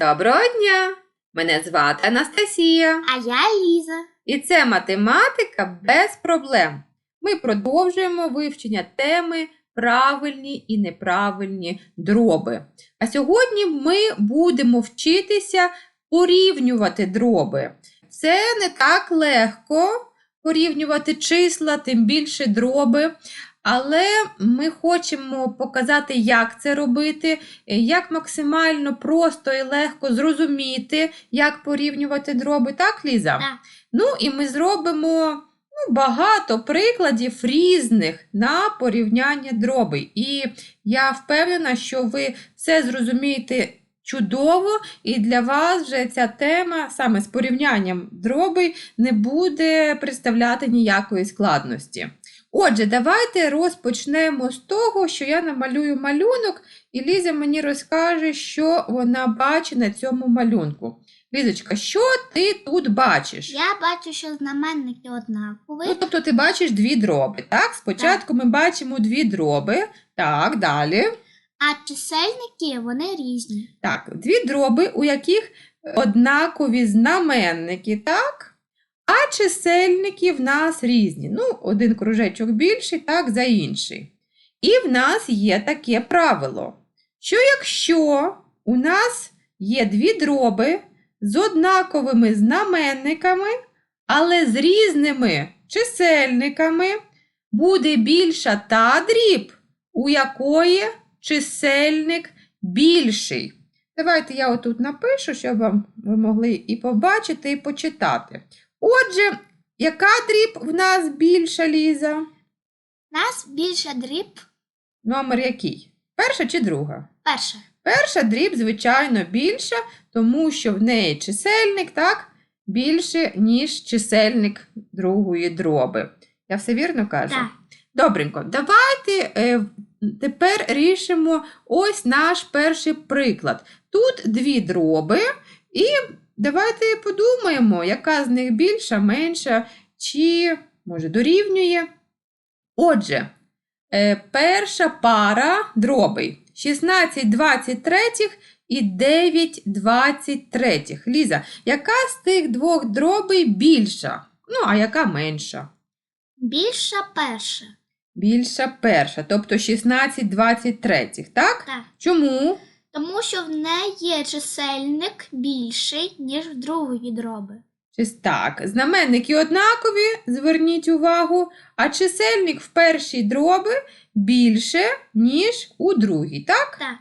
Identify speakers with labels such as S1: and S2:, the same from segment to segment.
S1: Доброго дня! Мене звати Анастасія,
S2: А я Ліза.
S1: і це математика без проблем. Ми продовжуємо вивчення теми правильні і неправильні дроби. А сьогодні ми будемо вчитися порівнювати дроби. Це не так легко порівнювати числа, тим більше дроби. Але ми хочемо показати, як це робити, е, як максимально просто і легко зрозуміти, як порівнювати дроби, так, Ліза?
S2: Так.
S1: Ну і ми зробимо ну, багато прикладів різних на порівняння дробей. І я впевнена, що ви все зрозумієте чудово, і для вас вже ця тема саме з порівнянням дробей не буде представляти ніякої складності. Отже, давайте розпочнемо з того, що я намалюю малюнок, і Ліза мені розкаже, що вона бачить на цьому малюнку. Лізочка, що ти тут бачиш?
S2: Я бачу, що знаменники однакові.
S1: Ну, тобто ти бачиш дві дроби, так? Спочатку ми бачимо дві дроби. Так, далі.
S2: А чисельники вони різні.
S1: Так, дві дроби, у яких однакові знаменники, так? Чисельники в нас різні. Ну, один кружечок більший, так, за інший. І в нас є таке правило, що якщо у нас є дві дроби з однаковими знаменниками, але з різними чисельниками, буде більша та дріб, у якої чисельник більший. Давайте я отут напишу, щоб ви могли і побачити, і почитати. Отже, яка дріб в нас більша, Ліза?
S2: У нас більше дріб.
S1: Номер який? Перша чи друга?
S2: Перше.
S1: Перша дріб, звичайно, більша, тому що в неї чисельник, так, більше, ніж чисельник другої дроби. Я все вірно кажу?
S2: Так.
S1: Добренько, давайте е, тепер рішимо ось наш перший приклад. Тут дві дроби, і давайте подумаємо, яка з них більша, менша, чи може дорівнює. Отже, е, перша пара дробей 16 23 і 9 23. Ліза, яка з тих двох дробей більша? Ну, а яка менша?
S2: Більша перша.
S1: Більша перша, тобто 16 23, так?
S2: Так.
S1: Чому?
S2: Тому що в неї є чисельник більший, ніж в другої дроби.
S1: Чи так, знаменники однакові, зверніть увагу, а чисельник в першій дроби більше, ніж у другій, так?
S2: Так.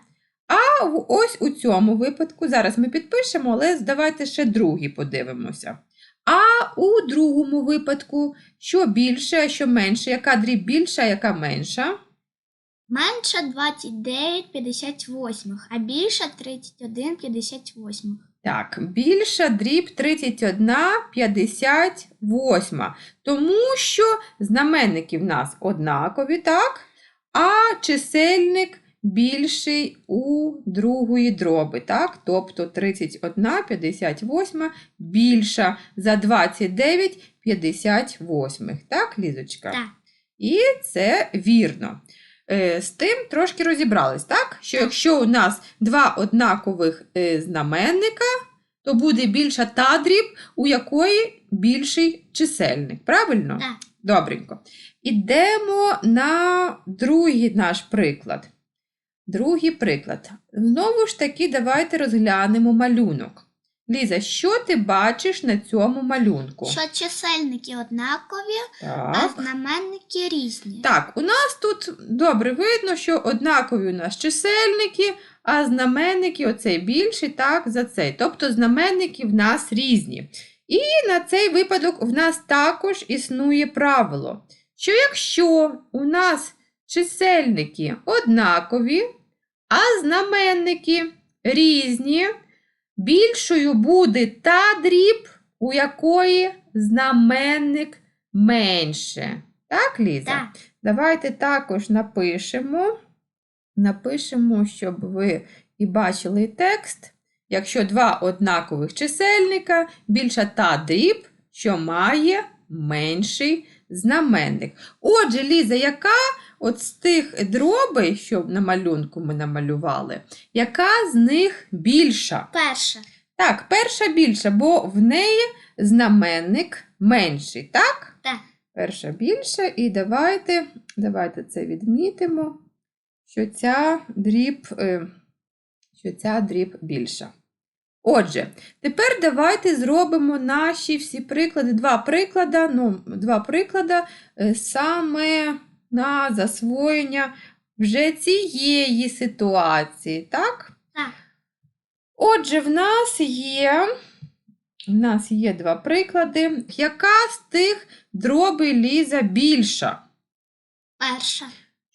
S1: А в- ось у цьому випадку, зараз ми підпишемо, але давайте ще другий подивимося. А у другому випадку, що більше, а що менше, яка дріб більша, а яка менша?
S2: Менша 29 58, а більша 31 58.
S1: Так, більша дріб 31, 58. Тому що знаменники в нас однакові, так? А чисельник більший у другої дроби, так? Тобто 31, 58 більша за 29, 58. Так, Лізочка?
S2: Так.
S1: І це вірно. Е, З тим трошки розібрались, так? Що якщо у нас два однакових е, знаменника, то буде більша та дріб, у якої більший чисельник. Правильно?
S2: Так.
S1: Добренько. Ідемо на другий наш приклад. Другий приклад. Знову ж таки, давайте розглянемо малюнок. Ліза, що ти бачиш на цьому малюнку?
S2: Що чисельники однакові, а знаменники різні.
S1: Так, у нас тут добре видно, що однакові у нас чисельники, а знаменники оцей більший, так, за цей. Тобто знаменники в нас різні. І на цей випадок в нас також існує правило, що якщо у нас чисельники однакові, а знаменники різні, більшою буде та дріб, у якої знаменник менше. Так, Ліза?
S2: Так.
S1: Давайте також напишемо. Напишемо, щоб ви і бачили текст. Якщо два однакових чисельника, більша та дріб, що має менший знаменник. Отже, Ліза, яка от з тих дробей, що на малюнку ми намалювали, яка з них більша?
S2: Перше.
S1: Так, перша більша, бо в неї знаменник менший, так?
S2: Так.
S1: Перша більша, і давайте, давайте це відмітимо, що ця дріб, е, що ця дріб більша. Отже, тепер давайте зробимо наші всі приклади, два приклади, ну, два приклади е, саме на засвоєння вже цієї ситуації, так?
S2: Так.
S1: Отже, в нас є, в нас є два приклади. Яка з тих дробей Ліза більша?
S2: Перше.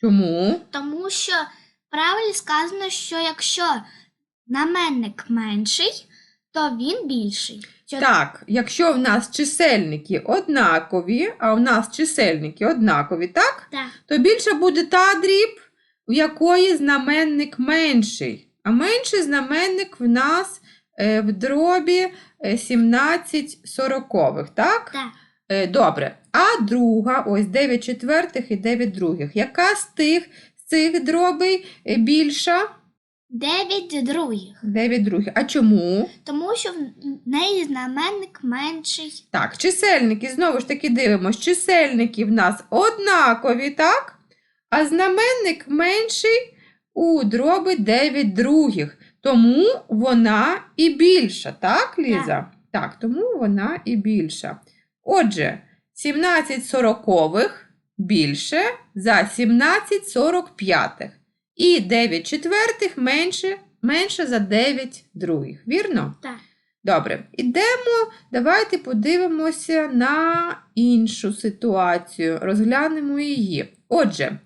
S1: Чому?
S2: Тому що в правилі сказано, що якщо знаменник менший, то він більший. Чо-
S1: Так, якщо в нас чисельники однакові, а в нас чисельники однакові, так?
S2: Так.
S1: То більше буде та дріб, у якої знаменник менший. А менший знаменник в нас е, в дробі е, 17 сорокових, так?
S2: Так.
S1: Е, Добре. А друга, ось 9 четвертих і 9 других. Яка з тих з цих дробей е, більша?
S2: Дев'ять других.
S1: 9 других. А чому?
S2: Тому що в неї знаменник менший.
S1: Так, чисельники, знову ж таки дивимось, чисельники в нас однакові, так? А знаменник менший у дроби 9 других. Тому вона і більша, так, Ліза? Так, тому вона і більша. Отже, 17 сорокових більше за 17 сорокп'ятих. І 9 четвертих менше, менше за 9 других. Вірно?
S2: Так.
S1: Добре, ідемо, давайте подивимося на іншу ситуацію, розглянемо її. Отже,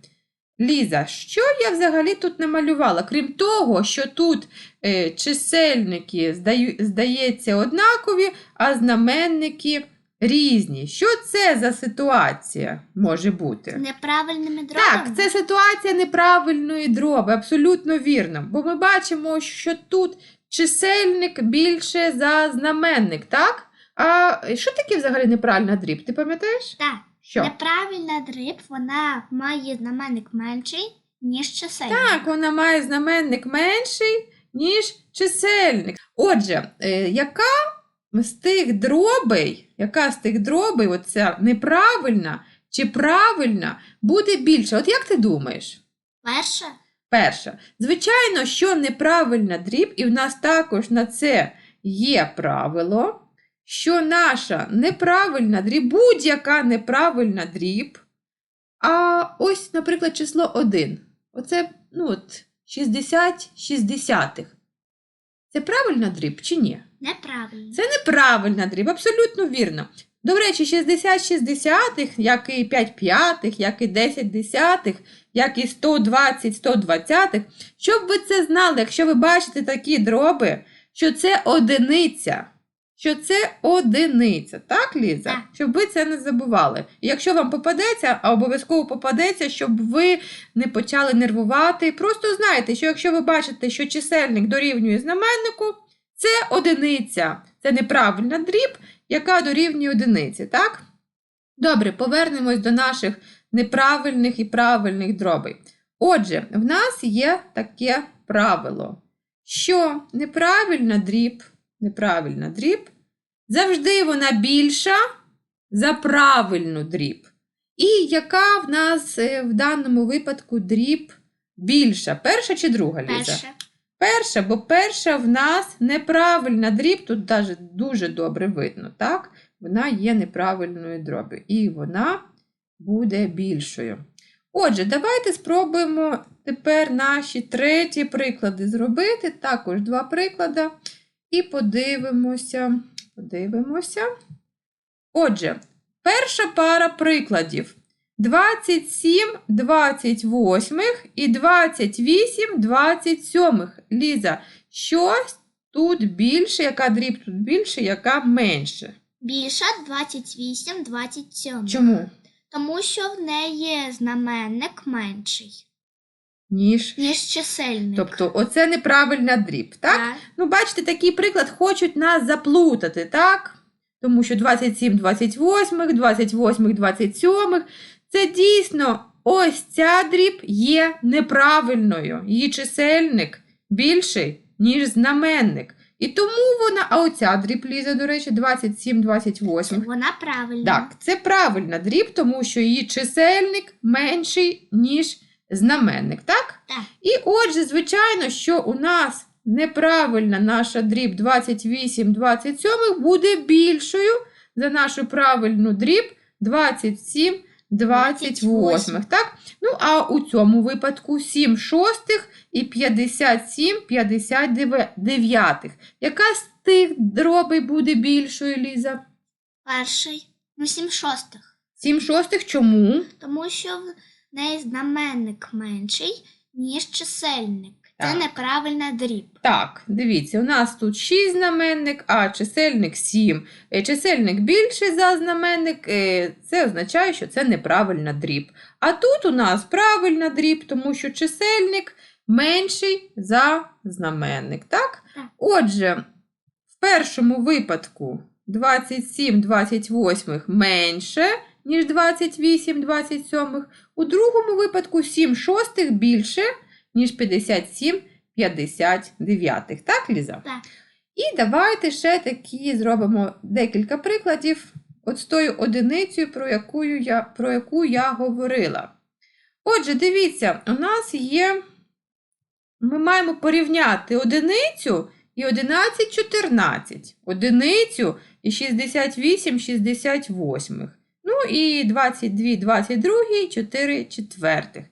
S1: Ліза, що я взагалі тут намалювала? Крім того, що тут е, чисельники, здаю, здається, однакові, а знаменники різні. Що це за ситуація може бути?
S2: Неправильними дробами.
S1: Так, це ситуація неправильної дроби, абсолютно вірно. Бо ми бачимо, що тут чисельник більше за знаменник, так? А що таке взагалі неправильна дріб? Ти пам'ятаєш?
S2: Так.
S1: Що?
S2: Неправильна дріб, вона має знаменник менший, ніж чисельник.
S1: Так, вона має знаменник менший, ніж чисельник. Отже, е, яка з тих дробей, яка з тих дробей, оця неправильна чи правильна, буде більша? От як ти думаєш?
S2: Перше.
S1: Перше, звичайно, що неправильна дріб, і в нас також на це є правило, що наша неправильна дріб, будь-яка неправильна дріб, а ось, наприклад, число 1. Оце, ну от, 60 60. Це правильна дріб чи ні?
S2: Неправильно.
S1: Це неправильна дріб, абсолютно вірно. До речі, 60 шістдесятих, як і 5 п'ятих, як і 10 десятих, як і 120 120. Щоб ви це знали, якщо ви бачите такі дроби, що це одиниця. Що це одиниця, так, Ліза?
S2: Так.
S1: Щоб ви це не забували. І якщо вам попадеться, а обов'язково попадеться, щоб ви не почали нервувати. Просто знайте, що якщо ви бачите, що чисельник дорівнює знаменнику, це одиниця. Це неправильна дріб, яка дорівнює одиниці, так? Добре, повернемось до наших неправильних і правильних дробей. Отже, в нас є таке правило, що неправильна дріб, неправильна дріб, завжди вона більша за правильну дріб. І яка в нас е, в даному випадку дріб більша? Перша чи друга, Ліза?
S2: Перше.
S1: Перша, бо перша в нас неправильна дріб, тут навіть дуже добре видно, так? Вона є неправильною дробою, і вона буде більшою. Отже, давайте спробуємо тепер наші треті приклади зробити. Також два приклади. І подивимося. Подивимося. Отже, перша пара прикладів. 27 28 і 28 27. Ліза, щось тут більше, яка дріб тут більше, яка менше.
S2: Більша 28, 27.
S1: Чому?
S2: Тому що в неї знаменник менший,
S1: Ніж.
S2: ніж чисельник.
S1: Тобто, оце неправильна дріб, так?
S2: Так.
S1: Ну, бачите, такий приклад хочуть нас заплутати, так? тому що 27 28, 28 27 це дійсно ось ця дріб є неправильною. Її чисельник більший, ніж знаменник. І тому вона, а оця дріб Ліза, до речі, 27 28.
S2: Вона правильна.
S1: Так, це правильна дріб, тому що її чисельник менший, ніж знаменник, так?
S2: Так.
S1: І отже, звичайно, що у нас неправильна наша дріб 28 27 буде більшою за нашу правильну дріб 27 28, так? Ну, а у цьому випадку 7 шостих і 57 59. Яка з тих дробей буде більшою, Ліза?
S2: Перший. Ну, сім шостих.
S1: 7 шостих чому?
S2: Тому що в неї знаменник менший, ніж чисельник. Це
S1: Так.
S2: неправильна дріб.
S1: Так, дивіться, у нас тут 6 знаменник, а чисельник 7. Е, Чисельник більший за знаменник, е, це означає, що це неправильна дріб. А тут у нас правильна дріб, тому що чисельник менший за знаменник. Так?
S2: Так.
S1: Отже, в першому випадку 27 28 менше, ніж 28 27. У другому випадку 7 шостих більше, ніж 57 59. Так, Ліза?
S2: Так.
S1: І давайте ще такі зробимо декілька прикладів от з тою одиницею, про яку я, про яку я говорила. Отже, дивіться, у нас є. Ми маємо порівняти одиницю і 11 14. Одиницю і 68 68. І 22 22 4 четвертих.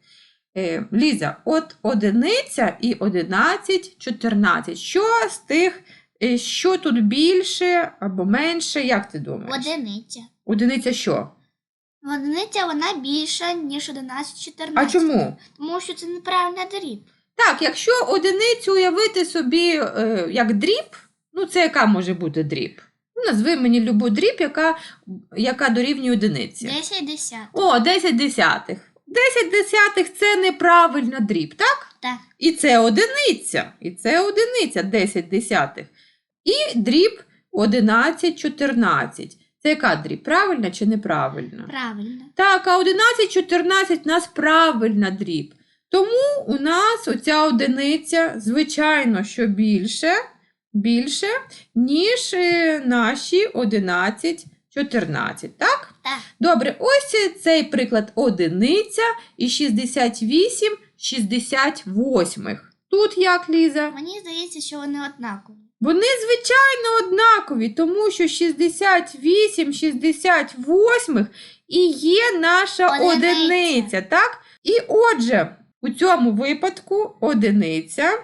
S1: Е, Ліза, от одиниця і 11 14. Що з тих, е, що тут більше або менше, як ти думаєш?
S2: Одиниця.
S1: Одиниця що?
S2: Одиниця вона більша, ніж 11 14.
S1: А чому?
S2: Тому що це неправильна дріб.
S1: Так, якщо одиницю уявити собі е, як дріб, ну це яка може бути дріб? Ну, назви мені любу дріб, яка, яка дорівнює одиниці.
S2: 10 десятих.
S1: О, 10 десятих. 10 десятих це неправильна дріб, так?
S2: Так.
S1: І це одиниця. І це одиниця 10 десятих. І дріб 11 14. Це яка дріб? Правильна чи неправильна?
S2: Правильно.
S1: Так, а 11 14 у нас правильна дріб. Тому у нас оця одиниця, звичайно, що більше, більше ніж е, наші 11 14. Так?
S2: Так.
S1: Добре, ось цей приклад одиниця і 68 68. Тут як, Ліза?
S2: Мені здається, що вони однакові.
S1: Вони, звичайно, однакові, тому що 68 68 і є наша
S2: Одиниця.
S1: одиниця, так? І отже, у цьому випадку одиниця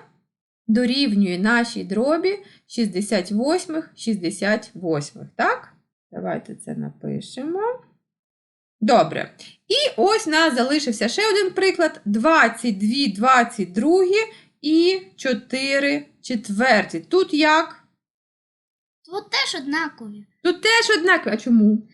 S1: дорівнює нашій дробі 68 68, так? Давайте це напишемо. Добре. І ось у нас залишився ще один приклад: 22 22 і 4 четверті. Тут як?
S2: Тут теж однакові.
S1: Тут теж однаково. А чому?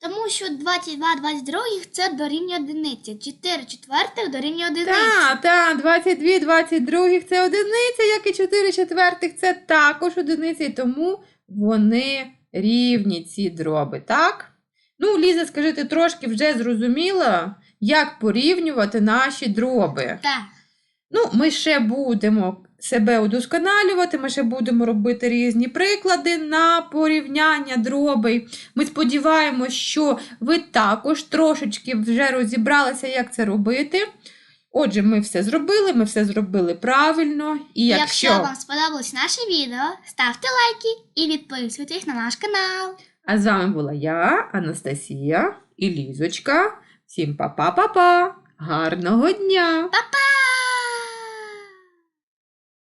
S2: Тому що 22 22 це дорівнює одиниці. 4 четвертих дорівнює одиниці.
S1: Так, так, 22 22 це одиниця, як і 4 четвертих це також одиниця, і тому вони рівні ці дроби, так? Ну, Ліза, скажи, ти трошки вже зрозуміла, як порівнювати наші дроби.
S2: Так.
S1: Ну, ми ще будемо себе удосконалювати, ми ще будемо робити різні приклади на порівняння дробей. Ми сподіваємось, що ви також трошечки вже розібралися, як це робити. Отже, ми все зробили, ми все зробили правильно. І якщо,
S2: Якщо вам сподобалось наше відео, ставте лайки і підписуйтесь на наш канал.
S1: А з вами була я, Анастасія і Лізочка. Всім па-па-па-па! Гарного дня!
S2: Па-па!